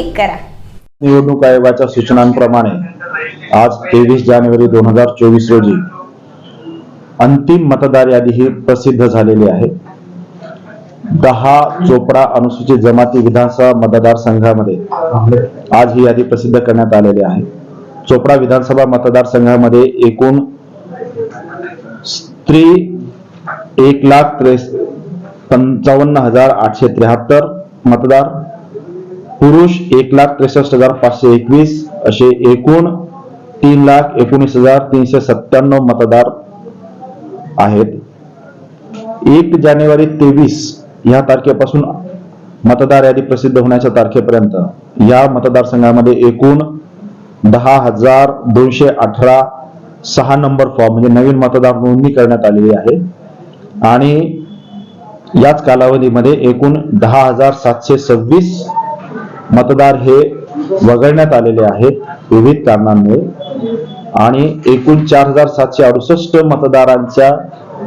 Click करा. निवडणूक आयोगाच्या सूचनांप्रमाणे आज तेवीस जानेवारी दोन हजार चोवीस रोजी अंतिम मतदार यादी ही प्रसिद्ध झालेली आहे. दहा चोपडा अनुसूचित जमाती विधानसभा मतदारसंघामध्ये आज ही यादी प्रसिद्ध करण्यात आलेली आहे. चोपडा विधानसभा मतदारसंघामध्ये एकूण स्त्री एक लाख त्रे पंचावन्न हजार आठशे त्र्याहत्तर मतदार पुरुष एक लाख त्रेसष्ट हजार पाचशे एकवीस असे एकूण तीन लाख एकोणीस हजार तीनशे सत्त्याण्णव मतदार आहेत. एक जानेवारी तेवीस या तारखेपासून मतदार यादी प्रसिद्ध होण्याच्या तारखेपर्यंत या मतदारसंघामध्ये एकूण दहा हजार दोनशे अठरा सहा नंबर फॉर्म म्हणजे नवीन मतदार नोंदणी करण्यात आलेली आहे. आणि याच कालावधीमध्ये एकूण दहा हजार सातशे सव्वीस मतदार हे वगळण्यात आलेले आहेत विविध कारणांमुळे. आणि एकूण चार हजार सातशे अडुसष्ट मतदारांच्या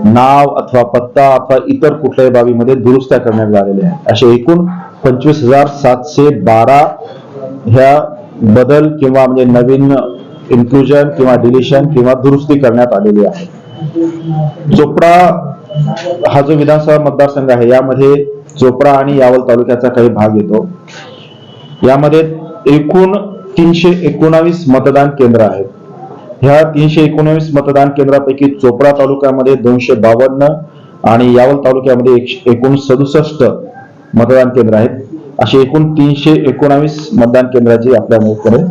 नाव अथवा पत्ता अथवा इतर कुठल्याही बाबीमध्ये दुरुस्त्या करण्यात आलेल्या आहेत. असे एकूण पंचवीस हजार सातशे बारा ह्या बदल किंवा म्हणजे नवीन इन्क्लुजन किंवा डिलिशन किंवा दुरुस्ती करण्यात आलेली आहे. चोपडा हा जो विधानसभा मतदारसंघ आहे यामध्ये चोपडा आणि यावल तालुक्याचा काही भाग येतो. यामध्ये एकूण तीनशे एकोणावीस मतदान केंद्र आहेत. ह्या तीनशे एकोणावीस मतदान केंद्रापैकी चोपडा तालुक्यामध्ये दोनशे बावन्न आणि यावल तालुक्यामध्ये एकशे- एकूण सदुसष्ट मतदान केंद्र आहेत. असे एकूण तीनशे एकोणावीस मतदान केंद्राची आपल्याकडे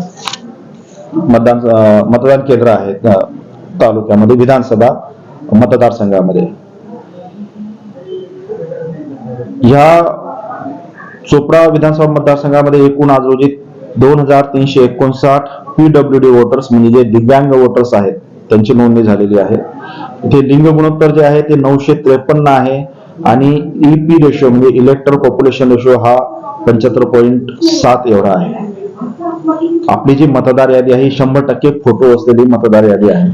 मतदान मतदान केंद्र आहेत तालुक्यामध्ये विधानसभा मतदारसंघामध्ये. ह्या चोपडा विधानसभा मतदारसंघामध्ये एकूण आज रोजी दोन हजार तीनशे एकोणसाठ पीडब्ल्यू डी वोटर्स म्हणजे जे दिव्यांग वोटर्स आहेत त्यांची नोंदणी झालेली आहे. इथे लिंग गुणोत्तर जे आहे ते नऊशे त्रेपन्न आहे आणि ईपी रेशो म्हणजे इलेक्टर पॉप्युलेशन रेशो हा पंच्याहत्तर पॉईंट सात एवढा आहे. आपली जी मतदार यादी आहे ही शंभर टक्के फोटो असलेली मतदार यादी आहे.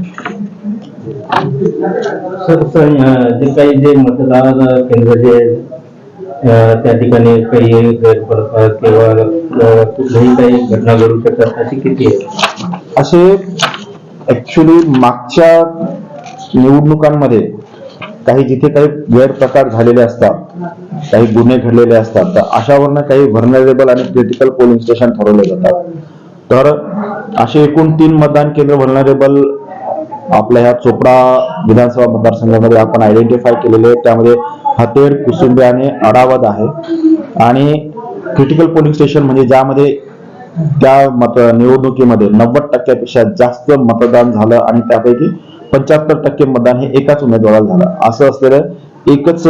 सर जे काही जे मतदार केंद्र जे त्या ठिकाणी काही गैरप्रकार किंवा कुठलीही काही घटना घडू शकतात अशी किती आहे? असे ऍक्च्युली मागच्या निवडणुकांमध्ये काही जिथे काही गैरप्रकार झालेले असतात काही गुन्हे घडलेले असतात तर अशावरनं काही व्हर्नरेबल आणि क्रिटिकल पोलिंग स्टेशन ठरवले जातात. तर असे एकूण तीन मतदान केंद्र व्हर्नरेबल आपल्या ह्या चोपडा विधानसभा मतदारसंघामध्ये आपण आयडेंटिफाय केलेले आहेत. त्यामध्ये हातेर कुसुंबे आणि अडावद आहे. आणि क्रिटिकल पोलिंग स्टेशन म्हणजे ज्यामध्ये त्या मत निवडणुकीमध्ये नव्वद टक्क्यापेक्षा जास्त मतदान झालं आणि त्यापैकी पंच्याहत्तर टक्के मतदान हे एकाच उमेदवाराला झालं. असं असलेलं एकच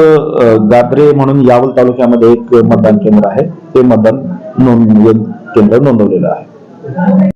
गाद्रे म्हणून यावल तालुक्यामध्ये एक मतदान केंद्र आहे. ते मतदान नोंद केंद्र नोंदवलेलं आहे.